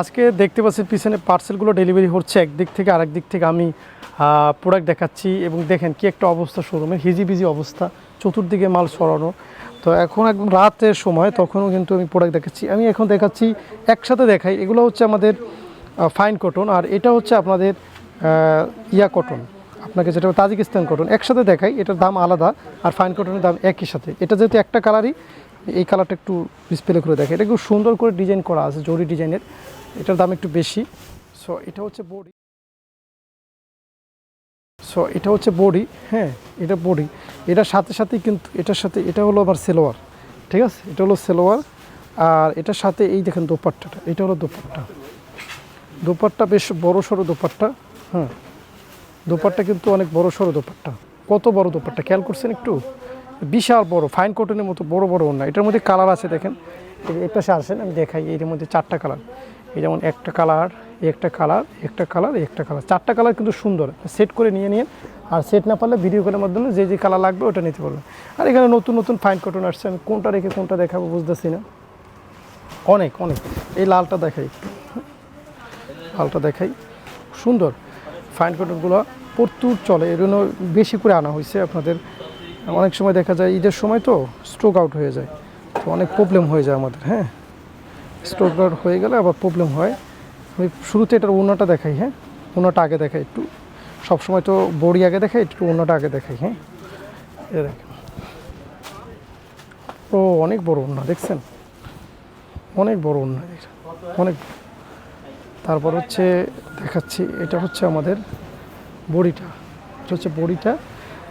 আজকে দেখতে পাচ্ছেন পিছনে পার্সেলগুলো ডেলিভারি হচ্ছে, একদিক থেকে আরেক দিক থেকে আমি প্রোডাক্ট দেখাচ্ছি এবং দেখেন কি একটা অবস্থা শোরুমের হিজিবিজি অবস্থা, চতুর্দিকে মাল সরানো তো এখন একদম রাতের সময় তখনও কিন্তু আমি প্রোডাক্ট দেখাচ্ছি। আমি এখন দেখাচ্ছি, একসাথে দেখাই, এগুলো হচ্ছে আমাদের ফাইন কটন আর এটা হচ্ছে আপনাদের ইয়া কটন আপনাকে যেটা তাজিকিস্তান কটন একসাথে দেখাই, এটার দাম আলাদা আর ফাইন কটনের দাম একই সাথে। এটা যেহেতু একটা কালারই এই কালারটা একটু ডিসপ্লে করে দেখে এটা খুব সুন্দর করে ডিজাইন করা আছে, জরি ডিজাইনের এটার দাম একটু বেশি। সো এটা হচ্ছে বডি। সো এটা হচ্ছে বডি হ্যাঁ এটা বডি। এটার সাথে সাথে কিন্তু, এটার সাথে, এটা হলো আবার সেলোয়ার, ঠিক আছে? এটা হলো সেলোয়ার, আর এটার সাথে এই দেখেন দোপাট্টাটা, এটা হলো দোপাট্টা। দোপাট্টা বেশ বড় সড়ো দোপাট্টা হ্যাঁ। দোপাট্টা কিন্তু অনেক বড় সড়ো দোপাট্টা। কত বড় দোপাট্টা, খেয়াল করছেন একটু? বিশাল বড় ফাইন কটনের মতো বড় বড় ওড়না। এটার মধ্যে কালার আছে দেখেন। এই পাশে আসেন, আমি দেখাই, এর মধ্যে চারটা কালার এই যেমন একটা কালার একটা কালার একটা কালার একটা কালার। চারটা কালার কিন্তু সুন্দর। সেট করে নিয়ে নিন। আর সেট না পারলে ভিডিও কলের মাধ্যমে যে যে কালার লাগবে ওটা নিতে পারবেন। আর এখানে নতুন নতুন ফাইন কটন আসছে আমি কোনটা রেখে কোনটা দেখাবো বুঝতেছি না। অনেক অনেক। এই লালটা দেখাই লালটা দেখাই। সুন্দর। ফাইন কটনগুলো প্রচুর চলে। এর জন্য বেশি করে আনা হয়েছে আপনাদের। অনেক সময় দেখা যায় ঈদের সময় তো স্ট্রোক আউট হয়ে যায়। তো অনেক প্রবলেম হয়ে যায় আমাদের হ্যাঁ? স্ট্রোক আউট হয়ে গেলে আবার প্রবলেম হয়। আমি শুরুতে এটার ওনাটা দেখাই হ্যাঁ? ওনাটা আগে দেখাই একটু। সবসময় তো বড়ি আগে দেখাই, একটু ওনাটা আগে দেখাই হ্যাঁ? এ ও, অনেক বড় ওনা দেখছেন? অনেক বড় ওনা অনেক তারপর হচ্ছে দেখাচ্ছি, এটা হচ্ছে আমাদের বড়িটা। এটা হচ্ছে বড়িটা,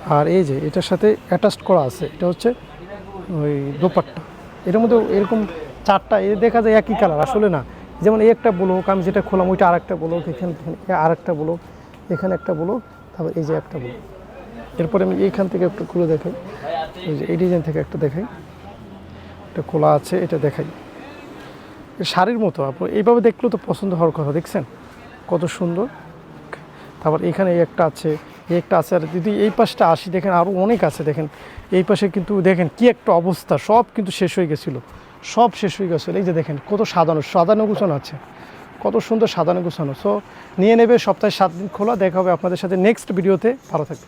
আর এই যে এটার সাথে অ্যাটাচড করা আছে, এটা হচ্ছে ওই দোপাট্টা। এটার মধ্যে এরকম চারটা, এ দেখা যায় একই কালার আসলে না। যেমন এই একটা ব্লক আমি যেটা খোলাম ওইটা আরেকটা ব্লক এখানে আর একটা ব্লক এখানে একটা ব্লক তারপর এই যে একটা ব্লক এরপরে আমি এইখান থেকে একটা খুলে দেখাই। এই যে এই ডিজাইন থেকে একটা দেখাই। এটা খোলা আছে, এটা দেখাই। শাড়ির মতো আপনার এইভাবে দেখলেও তো পছন্দ হওয়ার কথা, দেখছেন? কত সুন্দর। তারপর এখানে এই একটা আছে, এই একটা আছে, আর যদি এই পাশটা আসি, দেখেন আরও অনেক আছে, দেখেন। এই পাশে কিন্তু দেখেন কি একটা অবস্থা, সব কিন্তু শেষ হয়ে গেছিল। সব শেষ হয়ে গেছিল এই যে দেখেন, কত সাজানো সাজানো গুছানো আছে। কত সুন্দর সাজানো গুছানো। সো নিয়ে নেবে সপ্তাহে সাত দিন খোলা। দেখা হবে আপনাদের সাথে নেক্সট ভিডিওতে ভালো থাকবে